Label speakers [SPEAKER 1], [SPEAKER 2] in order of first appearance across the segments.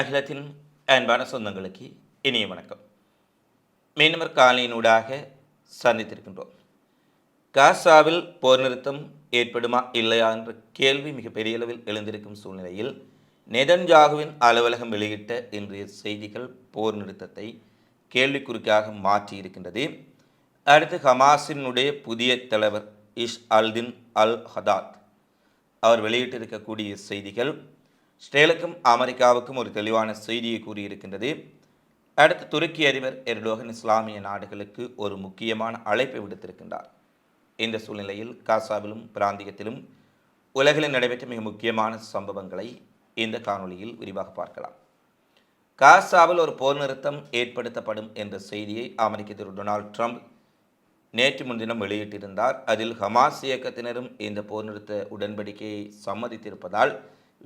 [SPEAKER 1] அகிலத்தின் அன்பான சொந்தங்களுக்கு இனிய வணக்கம் மீனவர் காலையினூடாக சந்தித்திருக்கின்றோம் காசாவில் போர் நிறுத்தம் ஏற்படுமா இல்லையா என்ற கேள்வி பெரிய அளவில் எழுந்திருக்கும் சூழ்நிலையில் நெதன்ஜாகுவின் அலுவலகம் வெளியிட்ட இன்றைய செய்திகள் போர் நிறுத்தத்தை கேள்விக்குறிக்காக மாற்றியிருக்கின்றது அடுத்து ஹமாஸினுடைய புதிய தலைவர் இஷ் அல்தின் அல் ஹதாத் அவர் வெளியிட்டிருக்கக்கூடிய செய்திகள் ஸ்டேலுக்கும் அமெரிக்காவுக்கும் ஒரு தெளிவான செய்தியை கூறியிருக்கின்றது அடுத்து துருக்கி அதிபர் எர்டோகன் இஸ்லாமிய நாடுகளுக்கு ஒரு முக்கியமான அழைப்பை விடுத்திருக்கின்றார் இந்த சூழ்நிலையில் காசாவிலும் பிராந்தியத்திலும் உலகில் நடைபெற்ற மிக முக்கியமான சம்பவங்களை இந்த காணொலியில் விரிவாக பார்க்கலாம் காசாவில் ஒரு போர் நிறுத்தம் ஏற்படுத்தப்படும் என்ற செய்தியை அமெரிக்க திரு டொனால்ட் ட்ரம்ப் நேற்று முன்தினம் வெளியிட்டிருந்தார் அதில் ஹமாஸ் இயக்கத்தினரும் இந்த போர் நிறுத்த உடன்படிக்கையை சம்மதித்திருப்பதால்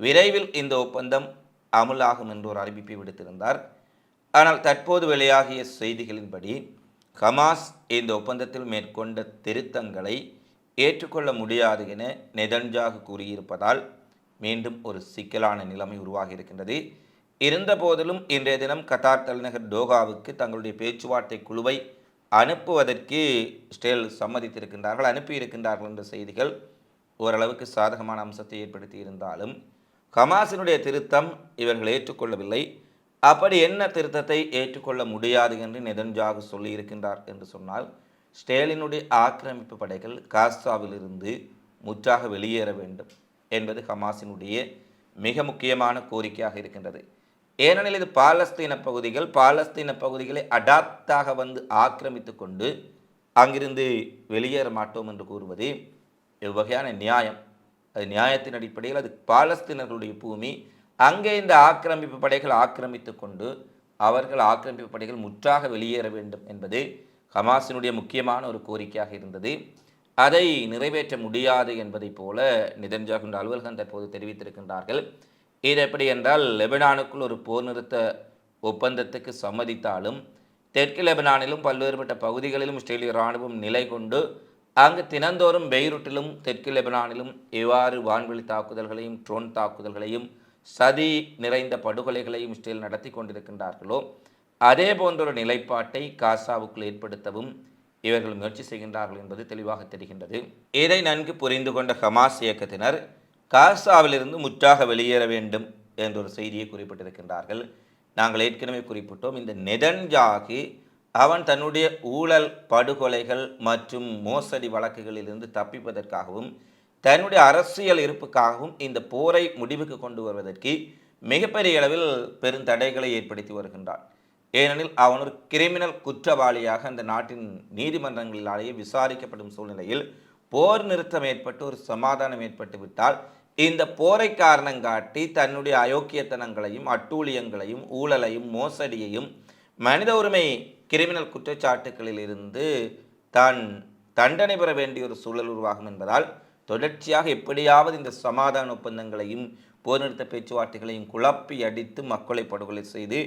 [SPEAKER 1] விரைவில் இந்த ஒப்பந்தம் அமுலாகும் என்று ஒரு அறிவிப்பை விடுத்திருந்தார் ஆனால் தற்போது வெளியாகிய செய்திகளின்படி ஹமாஸ் இந்த ஒப்பந்தத்தில் மேற்கொண்ட திருத்தங்களை ஏற்றுக்கொள்ள முடியாது என நெதன்ஜாக கூறியிருப்பதால் மீண்டும் ஒரு சிக்கலான நிலைமை உருவாகி இருக்கின்றது இருந்தபோதிலும் இன்றைய தினம் கத்தார் தலைநகர் டோகாவுக்கு தங்களுடைய பேச்சுவார்த்தை குழுவை அனுப்புவதற்கு ஸ்டேல் சம்மதித்திருக்கின்றார்கள் அனுப்பியிருக்கின்றார்கள் என்ற செய்திகள் ஓரளவுக்கு சாதகமான அம்சத்தை ஏற்படுத்தி இருந்தாலும் கமாசினுடைய திருத்தம் இவர்கள் ஏற்றுக்கொள்ளவில்லை அப்படி என்ன திருத்தத்தை ஏற்றுக்கொள்ள முடியாது என்று நெதன்ஜாக சொல்லியிருக்கின்றார் என்று சொன்னால் ஸ்டேலினுடைய ஆக்கிரமிப்பு படைகள் காஸ்தாவிலிருந்து முற்றாக வெளியேற வேண்டும் என்பது ஹமாஸினுடைய மிக முக்கியமான கோரிக்கையாக இருக்கின்றது ஏனெனில் இது பாலஸ்தீன பகுதிகள் பாலஸ்தீன பகுதிகளை அடாத்தாக வந்து ஆக்கிரமித்து கொண்டு அங்கிருந்து வெளியேற மாட்டோம் என்று கூறுவது இவ்வகையான நியாயம் அது நியாயத்தின் அடிப்படையில் அது பாலஸ்தீனர்களுடைய பூமி அங்கே இந்த ஆக்கிரமிப்பு படைகள் ஆக்கிரமித்து கொண்டு அவர்கள் ஆக்கிரமிப்பு படைகள் முற்றாக வெளியேற வேண்டும் என்பது ஹமாஸினுடைய முக்கியமான ஒரு கோரிக்கையாக இருந்தது அதை நிறைவேற்ற முடியாது என்பதைப் போல நிதன்ஜாகு என்ற அலுவலகம் தற்போது தெரிவித்திருக்கின்றார்கள் இது எப்படி என்றால் லெபனானுக்குள் ஒரு போர் நிறுத்த ஒப்பந்தத்துக்கு சம்மதித்தாலும் தெற்கு லெபனானிலும் பல்வேறுபட்ட பகுதிகளிலும் இஸ்ரேலிய இராணுவம் நிலை கொண்டு அங்கு தினந்தோறும் பெய்ரூட்டிலும் தெற்கு லெபனானிலும் இவ்வாறு வான்வெளி தாக்குதல்களையும் ட்ரோன் தாக்குதல்களையும் சதி நிறைந்த படுகொலைகளையும் இஸ்ரேல் நடத்தி கொண்டிருக்கின்றார்களோ அதே போன்றொரு நிலைப்பாட்டை காசாவுக்குள் ஏற்படுத்தவும் இவர்கள் முயற்சி செய்கின்றார்கள் என்பது தெளிவாக தெரிகின்றது இதை நன்கு புரிந்து கொண்ட ஹமாஸ் இயக்கத்தினர் காசாவிலிருந்து முற்றாக வெளியேற வேண்டும் என்றொரு செய்தியை குறிப்பிட்டிருக்கின்றார்கள் நாங்கள் ஏற்கனவே குறிப்பிட்டோம் இந்த நெதன்ஜாகி அவன் தன்னுடைய ஊழல் படுகொலைகள் மற்றும் மோசடி வழக்குகளிலிருந்து தப்பிப்பதற்காகவும் தன்னுடைய அரசியல் இருப்புக்காகவும் இந்த போரை முடிவுக்கு கொண்டு வருவதற்கு மிகப்பெரிய அளவில் பெருந்தடைகளை ஏற்படுத்தி வருகின்றான் ஏனெனில் அவன் ஒரு கிரிமினல் குற்றவாளியாக அந்த நாட்டின் நீதிமன்றங்களிலேயே விசாரிக்கப்படும் சூழ்நிலையில் போர் நிறுத்தம் ஏற்பட்டு ஒரு சமாதானம் ஏற்பட்டு விட்டால் இந்த போரை காரணம் காட்டி தன்னுடைய அயோக்கியத்தனங்களையும் அட்டூழியங்களையும் ஊழலையும் மோசடியையும் மனித உரிமை கிரிமினல் குற்றச்சாட்டுகளில் இருந்து தான் தண்டனை பெற வேண்டிய ஒரு சூழல் உருவாகும் என்பதால் தொடர்ச்சியாக எப்படியாவது இந்த சமாதான ஒப்பந்தங்களையும் போர் நிறுத்த பேச்சுவார்த்தைகளையும் குழப்பி அடித்து மக்களை படுகொலை செய்து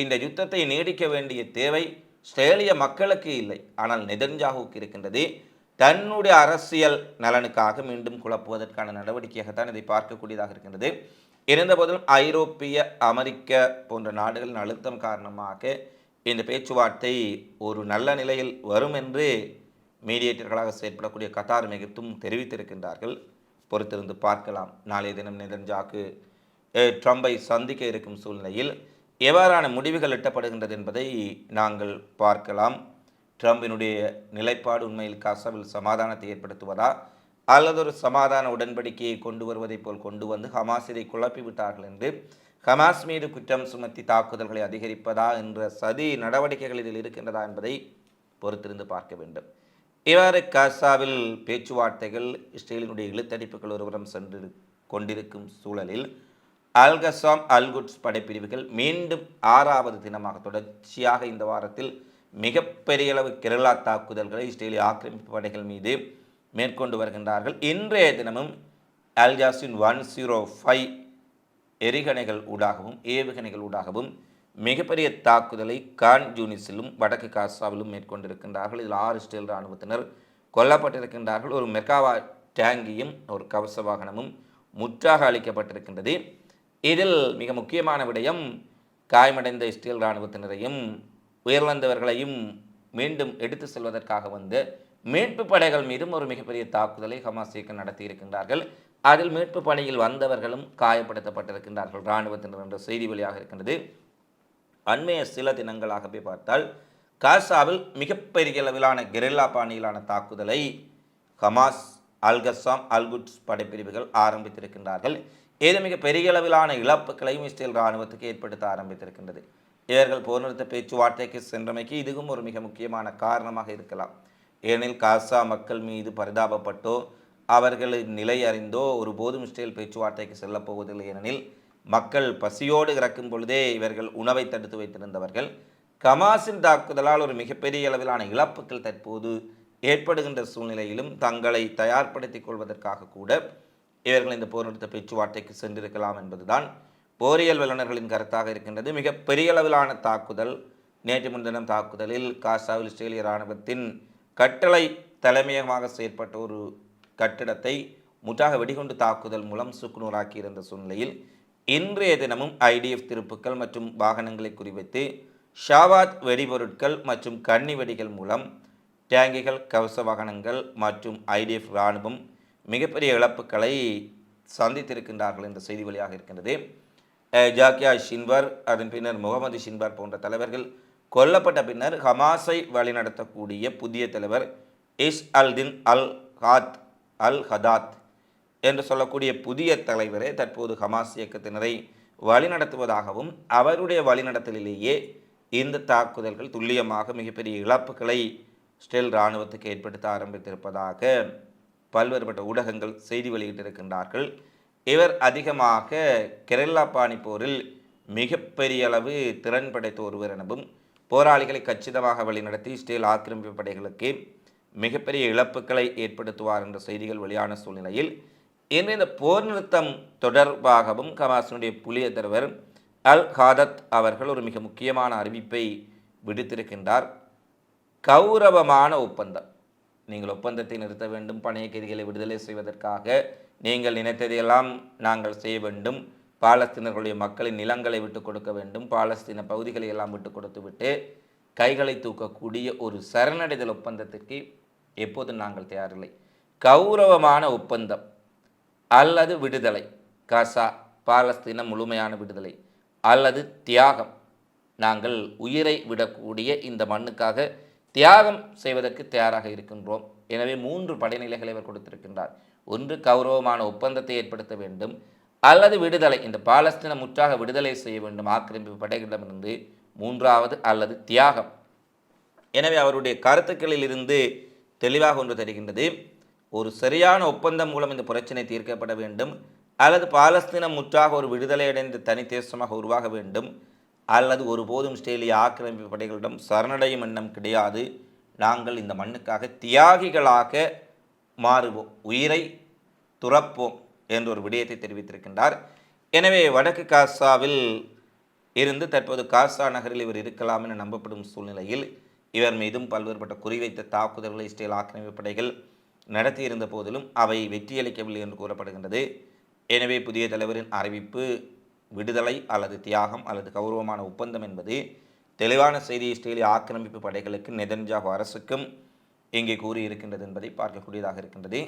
[SPEAKER 1] இந்த யுத்தத்தை நீடிக்க வேண்டிய தேவை இஸ்ரேலிய மக்களுக்கு இல்லை ஆனால் நெதன்ஜாகுக்கு இருக்கின்றது தன்னுடைய அரசியல் நலனுக்காக மீண்டும் குழப்புவதற்கான நடவடிக்கையாகத்தான் இதை பார்க்கக்கூடியதாக இருக்கின்றது இருந்தபோதும் ஐரோப்பிய அமெரிக்க போன்ற நாடுகளின் அழுத்தம் காரணமாக இந்த பேச்சுவார்த்தை ஒரு நல்ல நிலையில் வரும் என்று மீடியேட்டர்களாக செயற்படக்கூடிய கத்தார் மிகத்தும் தெரிவித்திருக்கின்றார்கள் பொறுத்திருந்து பார்க்கலாம் நாளைய தினம் நெதன்ஜாக்கு ட்ரம்பை சந்திக்க இருக்கும் சூழ்நிலையில் எவ்வாறான முடிவுகள் எட்டப்படுகின்றது என்பதை நாங்கள் பார்க்கலாம் ட்ரம்பினுடைய நிலைப்பாடு உண்மையில் காசாவில் சமாதானத்தை ஏற்படுத்துவதா அல்லது ஒரு சமாதான உடன்படிக்கையை கொண்டு வருவதைப் போல் கொண்டு வந்து குழப்பி குழப்பிவிட்டார்கள் என்று ஹமாஸ் மீது குற்றம் சுமத்தி தாக்குதல்களை அதிகரிப்பதா என்ற சதி நடவடிக்கைகள் இதில் இருக்கின்றதா என்பதை பொறுத்திருந்து பார்க்க வேண்டும் இவ்வாறு காசாவில் பேச்சுவார்த்தைகள் இஸ்ரேலினுடைய இழுத்தடிப்புகள் ஒருவரம் சென்று கொண்டிருக்கும் சூழலில் அல்கசாம் அல்குட்ஸ் படைப்பிரிவுகள் மீண்டும் ஆறாவது தினமாக தொடர்ச்சியாக இந்த வாரத்தில் மிகப்பெரிய அளவு கேரளா தாக்குதல்களை இஸ்ரேலிய ஆக்கிரமிப்பு படைகள் மீது மேற்கொண்டு வருகின்றார்கள் இன்றைய தினமும் அல்ஜாசின் ஒன் ஜீரோ ஃபைவ் எரிகணைகள் ஊடாகவும் ஏவுகணைகள் ஊடாகவும் மிகப்பெரிய தாக்குதலை கான் ஜூனிஸிலும் வடக்கு காசாவிலும் மேற்கொண்டிருக்கின்றார்கள் இதில் ஆறு ஸ்டேல் இராணுவத்தினர் கொல்லப்பட்டிருக்கின்றார்கள் ஒரு மெக்காவா டேங்கியும் ஒரு கவச வாகனமும் முற்றாக அளிக்கப்பட்டிருக்கின்றது இதில் மிக முக்கியமான விடயம் காயமடைந்த இஸ்ரேல் இராணுவத்தினரையும் உயிரிழந்தவர்களையும் மீண்டும் எடுத்து செல்வதற்காக வந்து மீட்பு படைகள் மீதும் ஒரு மிகப்பெரிய தாக்குதலை ஹமாஸ் இயக்கம் நடத்தியிருக்கின்றார்கள் அதில் மீட்பு பணியில் வந்தவர்களும் காயப்படுத்தப்பட்டிருக்கின்றார்கள் இராணுவத்தினர் என்ற செய்தி வழியாக இருக்கின்றது அண்மைய சில தினங்களாகவே பார்த்தால் காசாவில் மிகப்பெரிய அளவிலான கெரில்லா பாணியிலான தாக்குதலை ஹமாஸ் அல்கசாம் அல்குட்ஸ் படைப்பிரிவுகள் ஆரம்பித்திருக்கின்றார்கள் இது மிக பெரிய அளவிலான இழப்புகளையும் இஸ்ரேல் இராணுவத்துக்கு ஏற்படுத்த ஆரம்பித்திருக்கின்றது இவர்கள் போர் நிறுத்த பேச்சுவார்த்தைக்கு சென்றமைக்கு இதுவும் ஒரு மிக முக்கியமான காரணமாக இருக்கலாம் ஏனெனில் காசா மக்கள் மீது பரிதாபப்பட்டோ அவர்களின் நிலை அறிந்தோ ஒருபோதும் இஸ்ரேல் பேச்சுவார்த்தைக்கு செல்லப்போவதில்லை ஏனெனில் மக்கள் பசியோடு இறக்கும் பொழுதே இவர்கள் உணவை தடுத்து வைத்திருந்தவர்கள் கமாசின் தாக்குதலால் ஒரு மிகப்பெரிய அளவிலான இழப்புகள் தற்போது ஏற்படுகின்ற சூழ்நிலையிலும் தங்களை தயார்படுத்திக் கொள்வதற்காக கூட இவர்கள் இந்த போர் நிறுத்த பேச்சுவார்த்தைக்கு சென்றிருக்கலாம் என்பதுதான் போரியல் வல்லுநர்களின் கருத்தாக இருக்கின்றது மிகப்பெரிய அளவிலான தாக்குதல் நேற்று முன்தினம் தாக்குதலில் காசாவில் இஸ்ரேலிய இராணுவத்தின் கட்டளை தலைமையகமாக செயற்பட்ட ஒரு கட்டிடத்தை முற்றாக வெடிகுண்டு தாக்குதல் மூலம் சுக்குநூறாக்கி இருந்த சூழ்நிலையில் இன்றைய தினமும் ஐடிஎஃப் திருப்புக்கள் மற்றும் வாகனங்களை குறிவைத்து ஷாவாத் வெடிபொருட்கள் மற்றும் கன்னி வெடிகள் மூலம் டேங்கிகள் கவச வாகனங்கள் மற்றும் ஐடிஎஃப் இராணுவம் மிகப்பெரிய இழப்புகளை சந்தித்திருக்கின்றார்கள் என்ற செய்தி வழியாக இருக்கின்றது ஜாக்கியா ஷின்வர் அதன் பின்னர் முகமது ஷின்வர் போன்ற தலைவர்கள் கொல்லப்பட்ட பின்னர் ஹமாஸை வழிநடத்தக்கூடிய புதிய தலைவர் இஸ் அல்தின் அல் ஹாத் அல் ஹதாத் என்று சொல்லக்கூடிய புதிய தலைவரே தற்போது ஹமாஸ் இயக்கத்தினரை வழிநடத்துவதாகவும் அவருடைய வழிநடத்தலிலேயே இந்த தாக்குதல்கள் துல்லியமாக மிகப்பெரிய இழப்புகளை ஸ்டெல் இராணுவத்துக்கு ஏற்படுத்த ஆரம்பித்திருப்பதாக பல்வேறுபட்ட ஊடகங்கள் செய்தி வெளியிட்டிருக்கின்றார்கள் இவர் அதிகமாக கெரல்லா பாணி போரில் மிகப்பெரிய அளவு திறன் படைத்த ஒருவர் எனவும் போராளிகளை கச்சிதமாக வழிநடத்தி இஸ்ரேல் ஆக்கிரமிப்பு படைகளுக்கு மிகப்பெரிய இழப்புகளை ஏற்படுத்துவார் என்ற செய்திகள் வெளியான சூழ்நிலையில் இன்று இந்த போர் நிறுத்தம் தொடர்பாகவும் கமாசனுடைய புலிய தலைவர் அல் ஹாதத் அவர்கள் ஒரு மிக முக்கியமான அறிவிப்பை விடுத்திருக்கின்றார் கௌரவமான ஒப்பந்தம் நீங்கள் ஒப்பந்தத்தை நிறுத்த வேண்டும் பணைய கைதிகளை விடுதலை செய்வதற்காக நீங்கள் நினைத்ததையெல்லாம் நாங்கள் செய்ய வேண்டும் பாலஸ்தீனர்களுடைய மக்களின் நிலங்களை விட்டு கொடுக்க வேண்டும் பாலஸ்தீன பகுதிகளை எல்லாம் விட்டு கொடுத்துவிட்டு கைகளை தூக்கக்கூடிய ஒரு சரணடைதல் ஒப்பந்தத்திற்கு எப்போதும் நாங்கள் தயாரில்லை கௌரவமான ஒப்பந்தம் அல்லது விடுதலை காசா பாலஸ்தீனம் முழுமையான விடுதலை அல்லது தியாகம் நாங்கள் உயிரை விடக்கூடிய இந்த மண்ணுக்காக தியாகம் செய்வதற்கு தயாராக இருக்கின்றோம் எனவே மூன்று படைநிலைகளை அவர் கொடுத்திருக்கின்றார் ஒன்று கௌரவமான ஒப்பந்தத்தை ஏற்படுத்த வேண்டும் அல்லது விடுதலை இந்த பாலஸ்தீன முற்றாக விடுதலை செய்ய வேண்டும் ஆக்கிரமிப்பு படைகளிடமிருந்து மூன்றாவது அல்லது தியாகம் எனவே அவருடைய கருத்துக்களில் இருந்து தெளிவாக ஒன்று தெரிகின்றது ஒரு சரியான ஒப்பந்தம் மூலம் இந்த பிரச்சனை தீர்க்கப்பட வேண்டும் அல்லது பாலஸ்தீனம் முற்றாக ஒரு விடுதலை அடைந்த தனி தேசமாக உருவாக வேண்டும் அல்லது ஒருபோதும் இஸ்ரேலிய ஆக்கிரமிப்பு படைகளிடம் சரணடையும் எண்ணம் கிடையாது நாங்கள் இந்த மண்ணுக்காக தியாகிகளாக மாறுவோம் உயிரை துறப்போம் என்ற ஒரு விடயத்தை தெரிவித்திருக்கின்றார் எனவே வடக்கு காசாவில் இருந்து தற்போது காசா நகரில் இவர் இருக்கலாம் என நம்பப்படும் சூழ்நிலையில் இவர் மீதும் பல்வேறுபட்ட குறிவைத்த தாக்குதல்களை இஸ்ரேல் ஆக்கிரமிப்பு படைகள் நடத்தியிருந்த போதிலும் அவை வெற்றியளிக்கவில்லை என்று கூறப்படுகின்றது எனவே புதிய தலைவரின் அறிவிப்பு விடுதலை அல்லது தியாகம் அல்லது கௌரவமான ஒப்பந்தம் என்பது தெளிவான செய்தி இஸ்ரேலிய ஆக்கிரமிப்பு படைகளுக்கு நெதன்ஜாகு அரசுக்கும் இங்கே கூறியிருக்கின்றது என்பதை பார்க்கக்கூடியதாக இருக்கின்றது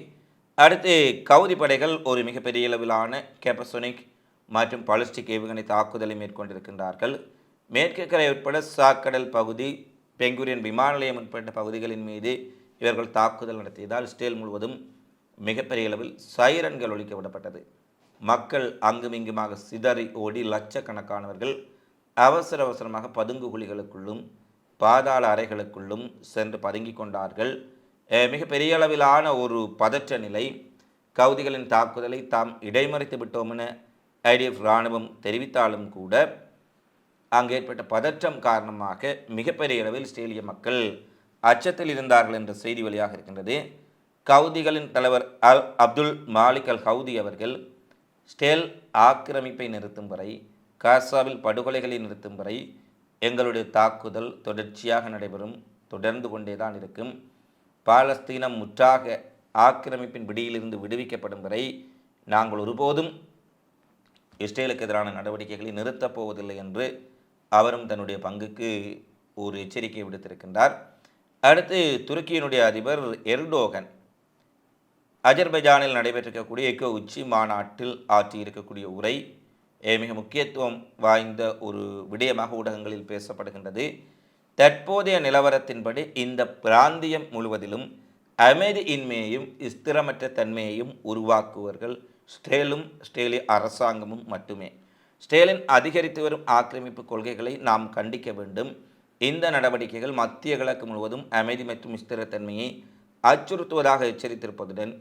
[SPEAKER 1] அடுத்து கவுதி படைகள் ஒரு மிகப்பெரிய அளவிலான கேப்பசோனிக் மற்றும் பாலிஸ்டிக் ஏவுகணை தாக்குதலை மேற்கொண்டிருக்கின்றார்கள் மேற்கு கரை உட்பட சாக்கடல் பகுதி பெங்குரியன் விமான நிலையம் உட்பட்ட பகுதிகளின் மீது இவர்கள் தாக்குதல் நடத்தியதால் ஸ்டேல் முழுவதும் மிகப்பெரிய அளவில் சைரன்கள் ஒழிக்க விடப்பட்டது மக்கள் அங்குமிங்குமாக சிதறி ஓடி லட்சக்கணக்கானவர்கள் அவசர அவசரமாக பதுங்கு குழிகளுக்குள்ளும் பாதாள அறைகளுக்குள்ளும் சென்று பதுங்கி கொண்டார்கள் மிக பெரிய அளவிலான ஒரு பதற்ற நிலை கவுதிகளின் தாக்குதலை தாம் இடைமறித்து விட்டோம் என ஐடிஎஃப் இராணுவம் தெரிவித்தாலும் கூட அங்கு ஏற்பட்ட பதற்றம் காரணமாக மிகப்பெரிய அளவில் இஸ்ரேலிய மக்கள் அச்சத்தில் இருந்தார்கள் என்ற செய்தி வழியாக இருக்கின்றது கவுதிகளின் தலைவர் al Abdul Malik al Houthi அவர்கள் ஸ்டேல் ஆக்கிரமிப்பை நிறுத்தும் வரை காசாவில் படுகொலைகளை நிறுத்தும் வரை எங்களுடைய தாக்குதல் தொடர்ச்சியாக நடைபெறும் தொடர்ந்து கொண்டே தான் இருக்கும் பாலஸ்தீனம் முற்றாக ஆக்கிரமிப்பின் பிடியிலிருந்து விடுவிக்கப்படும் வரை நாங்கள் ஒருபோதும் இஸ்ரேலுக்கு எதிரான நடவடிக்கைகளை நிறுத்தப் போவதில்லை என்று அவரும் தன்னுடைய பங்குக்கு ஒரு எச்சரிக்கை விடுத்திருக்கின்றார் அடுத்து துருக்கியினுடைய அதிபர் எர்டோகன் அஜர்பைஜானில் நடைபெற்றிருக்கக்கூடிய எக்கோ உச்சி மாநாட்டில் ஆற்றியிருக்கக்கூடிய உரை மிக முக்கியத்துவம் வாய்ந்த ஒரு விடயமாக ஊடகங்களில் பேசப்படுகின்றது தற்போதைய நிலவரத்தின்படி இந்த பிராந்தியம் முழுவதிலும் அமைதியின்மையையும் ஸ்திரமற்ற தன்மையையும் உருவாக்குவர்கள் ஸ்டேலும் ஸ்டேலி அரசாங்கமும் மட்டுமே ஸ்டேலின் அதிகரித்து வரும் ஆக்கிரமிப்பு கொள்கைகளை நாம் கண்டிக்க வேண்டும் இந்த நடவடிக்கைகள் மத்திய கிழக்கு முழுவதும் அமைதி மற்றும் ஸ்திரத்தன்மையை அச்சுறுத்துவதாக எச்சரித்திருப்பதுடன்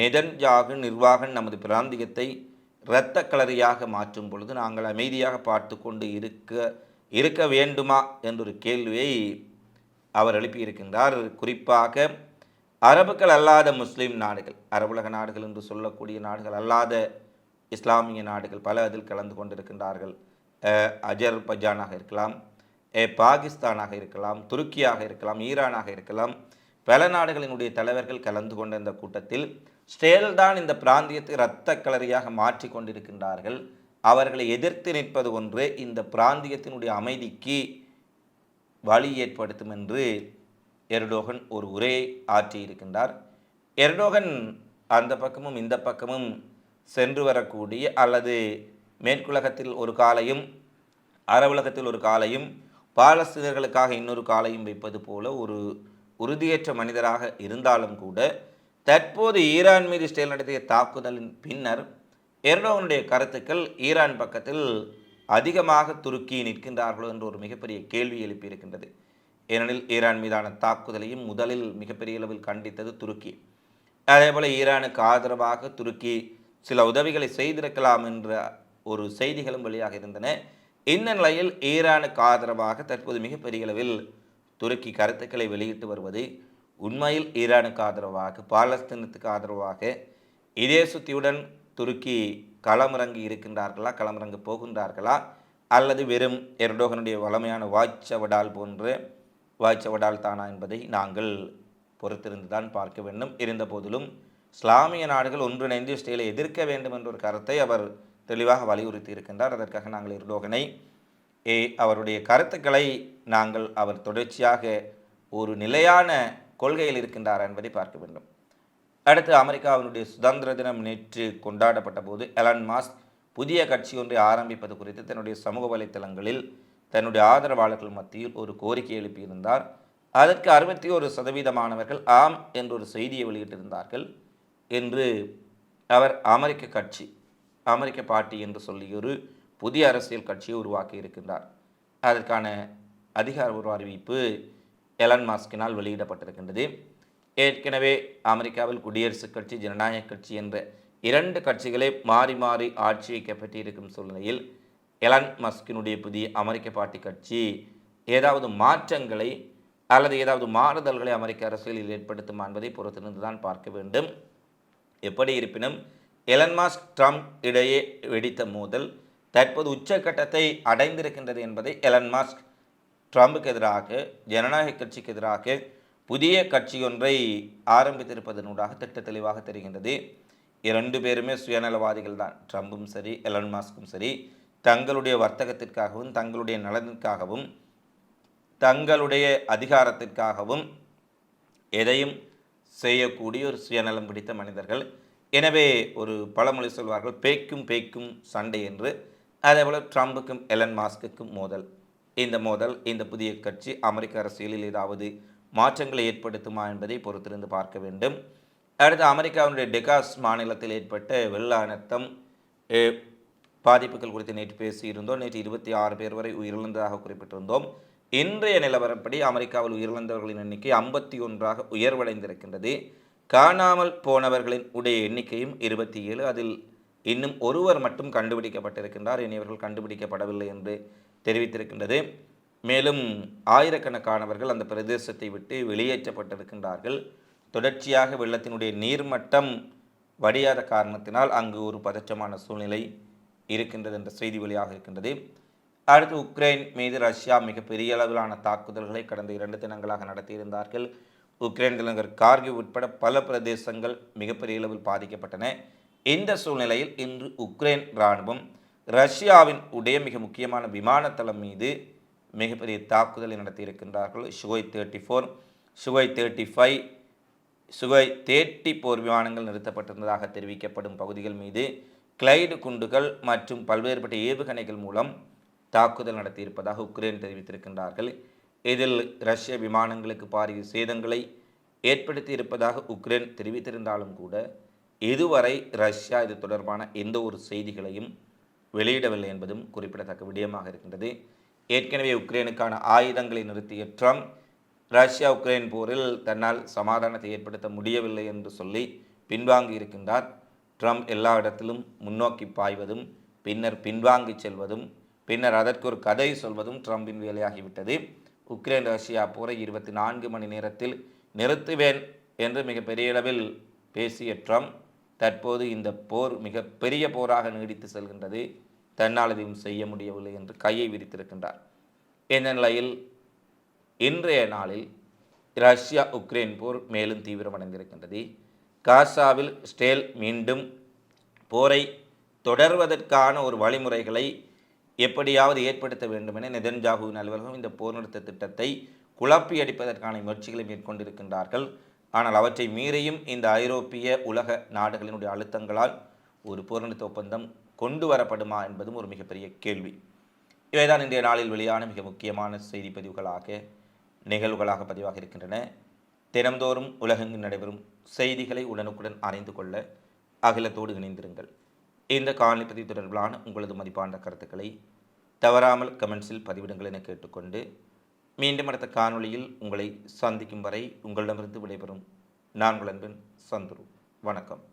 [SPEAKER 1] நிதன்ஜாகு நிர்வாகம் நமது பிராந்தியத்தை இரத்த கலரியாக மாற்றும் பொழுது நாங்கள் அமைதியாக பார்த்து கொண்டு இருக்க இருக்க வேண்டுமா என்றொரு கேள்வியை அவர் எழுப்பியிருக்கின்றார் குறிப்பாக அரபுக்கள் அல்லாத முஸ்லீம் நாடுகள் அரபுலக நாடுகள் என்று சொல்லக்கூடிய நாடுகள் அல்லாத இஸ்லாமிய நாடுகள் பல அதில் கலந்து கொண்டிருக்கின்றார்கள் அஜர்பஜானாக இருக்கலாம் பாகிஸ்தானாக இருக்கலாம் துருக்கியாக இருக்கலாம் ஈரானாக இருக்கலாம் பல நாடுகளினுடைய தலைவர்கள் கலந்து கொண்ட இந்த கூட்டத்தில் ஸ்டேல் தான் இந்த பிராந்தியத்தை இரத்த கலரியாக மாற்றி கொண்டிருக்கின்றார்கள் அவர்களை எதிர்த்து நிற்பது ஒன்று இந்த பிராந்தியத்தினுடைய அமைதிக்கு வழி ஏற்படுத்தும் என்று எர்டோகன் ஒரு உரையை ஆற்றியிருக்கின்றார் எர்டோகன் அந்த பக்கமும் இந்த பக்கமும் சென்று வரக்கூடிய அல்லது மேற்குலகத்தில் ஒரு காலையும் அறவுலகத்தில் ஒரு காலையும் பாலஸ்தீனர்களுக்காக இன்னொரு காலையும் வைப்பது போல ஒரு உறுதியற்ற மனிதராக இருந்தாலும் கூட தற்போது ஈரான் மீது ஸ்டேல் நடத்திய தாக்குதலின் பின்னர் எர்டோகனுடைய கருத்துக்கள் ஈரான் பக்கத்தில் அதிகமாக துருக்கி நிற்கின்றார்களோ என்று ஒரு மிகப்பெரிய கேள்வி எழுப்பியிருக்கின்றது ஏனெனில் ஈரான் மீதான தாக்குதலையும் முதலில் மிகப்பெரிய அளவில் கண்டித்தது துருக்கி அதேபோல் ஈரானுக்கு ஆதரவாக துருக்கி சில உதவிகளை செய்திருக்கலாம் என்ற ஒரு செய்திகளும் வெளியாக இருந்தன இந்த நிலையில் ஈரானுக்கு ஆதரவாக தற்போது மிகப்பெரிய அளவில் துருக்கி கருத்துக்களை வெளியிட்டு வருவது உண்மையில் ஈரானுக்கு ஆதரவாக பாலஸ்தீனத்துக்கு ஆதரவாக இதே சுத்தியுடன் துருக்கி களமிறங்கி இருக்கின்றார்களா களமிறங்கி போகின்றார்களா அல்லது வெறும் எர்டோகனுடைய வளமையான வாய்ச்சவடால் போன்று வாய்ச்சவடால் தானா என்பதை நாங்கள் பொறுத்திருந்து தான் பார்க்க வேண்டும் இருந்தபோதிலும் இஸ்லாமிய நாடுகள் ஒன்றிணைந்து இஸ்ரேலை எதிர்க்க வேண்டும் என்ற ஒரு கருத்தை அவர் தெளிவாக வலியுறுத்தி இருக்கின்றார் அதற்காக நாங்கள் எர்டோகனை ஏ அவருடைய கருத்துக்களை நாங்கள் அவர் தொடர்ச்சியாக ஒரு நிலையான கொள்கையில் இருக்கின்றார் என்பதை பார்க்க வேண்டும் அடுத்து அமெரிக்காவினுடைய சுதந்திர தினம் நேற்று கொண்டாடப்பட்ட போது எலான் மாஸ்க் புதிய கட்சி ஒன்றை ஆரம்பிப்பது குறித்து தன்னுடைய சமூக வலைத்தளங்களில் தன்னுடைய ஆதரவாளர்கள் மத்தியில் ஒரு கோரிக்கை எழுப்பியிருந்தார் அதற்கு அறுபத்தி ஒரு சதவீதமானவர்கள் ஆம் என்ற ஒரு செய்தியை வெளியிட்டிருந்தார்கள் என்று அவர் அமெரிக்க கட்சி அமெரிக்க பார்ட்டி என்று சொல்லி ஒரு புதிய அரசியல் கட்சியை உருவாக்கி இருக்கின்றார் அதற்கான அதிகாரபூர்வ அறிவிப்பு எலன் மாஸ்கினால் வெளியிடப்பட்டிருக்கின்றது ஏற்கனவே அமெரிக்காவில் குடியரசுக் கட்சி ஜனநாயக கட்சி என்ற இரண்டு கட்சிகளே மாறி மாறி ஆட்சியை கைப்பற்றியிருக்கும் சூழ்நிலையில் எலன் மஸ்கினுடைய புதிய அமெரிக்க பாட்டி கட்சி ஏதாவது மாற்றங்களை அல்லது ஏதாவது மாறுதல்களை அமெரிக்க அரசியலில் ஏற்படுத்துமா என்பதை பொறுத்திருந்து தான் பார்க்க வேண்டும் எப்படி இருப்பினும் மாஸ்க் ட்ரம்ப் இடையே வெடித்த மோதல் தற்போது உச்சக்கட்டத்தை அடைந்திருக்கின்றது என்பதை எலன்மாஸ்க் ட்ரம்புக்கு எதிராக ஜனநாயக கட்சிக்கு எதிராக புதிய கட்சியொன்றை ஆரம்பித்திருப்பதனூடாக திட்ட தெளிவாக தெரிகின்றது இரண்டு பேருமே சுயநலவாதிகள் தான் ட்ரம்பும் சரி எலன் மாஸ்க்கும் சரி தங்களுடைய வர்த்தகத்திற்காகவும் தங்களுடைய நலனுக்காகவும் தங்களுடைய அதிகாரத்திற்காகவும் எதையும் செய்யக்கூடிய ஒரு சுயநலம் பிடித்த மனிதர்கள் எனவே ஒரு பழமொழி சொல்வார்கள் பேய்க்கும் பேய்க்கும் சண்டை என்று அதேபோல் ட்ரம்புக்கும் எலன் மாஸ்க்குக்கும் மோதல் இந்த மோதல் இந்த புதிய கட்சி அமெரிக்க அரசியலில் ஏதாவது மாற்றங்களை ஏற்படுத்துமா என்பதை பொறுத்திருந்து பார்க்க வேண்டும் அடுத்து அமெரிக்காவினுடைய டெகாஸ் மாநிலத்தில் ஏற்பட்ட வெள்ள அனர்த்தம் பாதிப்புகள் குறித்து நேற்று பேசியிருந்தோம் நேற்று இருபத்தி ஆறு பேர் வரை உயிரிழந்ததாக குறிப்பிட்டிருந்தோம் இன்றைய நிலவரப்படி அமெரிக்காவில் உயிரிழந்தவர்களின் எண்ணிக்கை ஐம்பத்தி ஒன்றாக உயர்வடைந்திருக்கின்றது காணாமல் போனவர்களின் உடைய எண்ணிக்கையும் இருபத்தி ஏழு அதில் இன்னும் ஒருவர் மட்டும் கண்டுபிடிக்கப்பட்டிருக்கின்றார் இனி இவர்கள் கண்டுபிடிக்கப்படவில்லை என்று தெரிவித்திருக்கின்றது மேலும் ஆயிரக்கணக்கானவர்கள் அந்த பிரதேசத்தை விட்டு வெளியேற்றப்பட்டிருக்கின்றார்கள் தொடர்ச்சியாக வெள்ளத்தினுடைய நீர்மட்டம் வடியாத காரணத்தினால் அங்கு ஒரு பதற்றமான சூழ்நிலை இருக்கின்றது என்ற செய்தி வெளியாக இருக்கின்றது அடுத்து உக்ரைன் மீது ரஷ்யா மிகப்பெரிய அளவிலான தாக்குதல்களை கடந்த இரண்டு தினங்களாக நடத்தியிருந்தார்கள் உக்ரைன் தலைநகர் கார்கி உட்பட பல பிரதேசங்கள் மிகப்பெரிய அளவில் பாதிக்கப்பட்டன இந்த சூழ்நிலையில் இன்று உக்ரைன் இராணுவம் ரஷ்யாவின் உடைய மிக முக்கியமான விமானத்தளம் மீது மிகப்பெரிய தாக்குதலை நடத்தியிருக்கின்றார்கள் Sukhoi thirty four Sukhoi thirty five Sukhoi thirty four விமானங்கள் நிறுத்தப்பட்டிருந்ததாக தெரிவிக்கப்படும் பகுதிகள் மீது கிளைடு குண்டுகள் மற்றும் பல்வேறுபட்ட ஏவுகணைகள் மூலம் தாக்குதல் நடத்தியிருப்பதாக உக்ரைன் தெரிவித்திருக்கின்றார்கள் இதில் ரஷ்ய விமானங்களுக்கு பாரிய சேதங்களை ஏற்படுத்தி இருப்பதாக உக்ரைன் தெரிவித்திருந்தாலும் கூட இதுவரை ரஷ்யா இது தொடர்பான எந்த ஒரு செய்திகளையும் வெளியிடவில்லை என்பதும் குறிப்பிடத்தக்க விடயமாக இருக்கின்றது ஏற்கனவே உக்ரைனுக்கான ஆயுதங்களை நிறுத்திய ட்ரம்ப் ரஷ்யா உக்ரைன் போரில் தன்னால் சமாதானத்தை ஏற்படுத்த முடியவில்லை என்று சொல்லி பின்வாங்கி இருக்கின்றார் ட்ரம்ப் எல்லா இடத்திலும் முன்னோக்கி பாய்வதும் பின்னர் பின்வாங்கி செல்வதும் பின்னர் அதற்கு ஒரு கதை சொல்வதும் ட்ரம்பின் வேலையாகிவிட்டது உக்ரைன் ரஷ்யா போரை இருபத்தி நான்கு மணி நேரத்தில் நிறுத்துவேன் என்று மிகப்பெரிய அளவில் பேசிய ட்ரம்ப் தற்போது இந்த போர் மிகப்பெரிய போராக நீடித்து செல்கின்றது தன்னால் எதுவும் செய்ய முடியவில்லை என்று கையை விரித்திருக்கின்றார் இந்த நிலையில் இன்றைய நாளில் ரஷ்யா உக்ரைன் போர் மேலும் தீவிரமடைந்திருக்கின்றது காசாவில் ஸ்டேல் மீண்டும் போரை தொடர்வதற்கான ஒரு வழிமுறைகளை எப்படியாவது ஏற்படுத்த வேண்டும் என நெதன்ஜாகுவின் அலுவலகம் இந்த போர் நிறுத்த திட்டத்தை குழப்பி அடிப்பதற்கான முயற்சிகளை மேற்கொண்டிருக்கின்றார்கள் ஆனால் அவற்றை மீறியும் இந்த ஐரோப்பிய உலக நாடுகளினுடைய அழுத்தங்களால் ஒரு போர் நிறுத்த ஒப்பந்தம் கொண்டு வரப்படுமா என்பதும் ஒரு மிகப்பெரிய கேள்வி இவைதான் இன்றைய நாளில் வெளியான மிக முக்கியமான செய்தி பதிவுகளாக நிகழ்வுகளாக பதிவாக இருக்கின்றன தினம்தோறும் உலகெங்கு நடைபெறும் செய்திகளை உடனுக்குடன் அறிந்து கொள்ள அகிலத்தோடு இணைந்திருங்கள் இந்த காணொலி பதிவு தொடர்பிலான உங்களது மதிப்பான கருத்துக்களை தவறாமல் கமெண்ட்ஸில் பதிவிடுங்கள் என கேட்டுக்கொண்டு மீண்டும் அடுத்த காணொலியில் உங்களை சந்திக்கும் வரை உங்களிடமிருந்து விடைபெறும் நான் உங்கள் சந்துரு வணக்கம்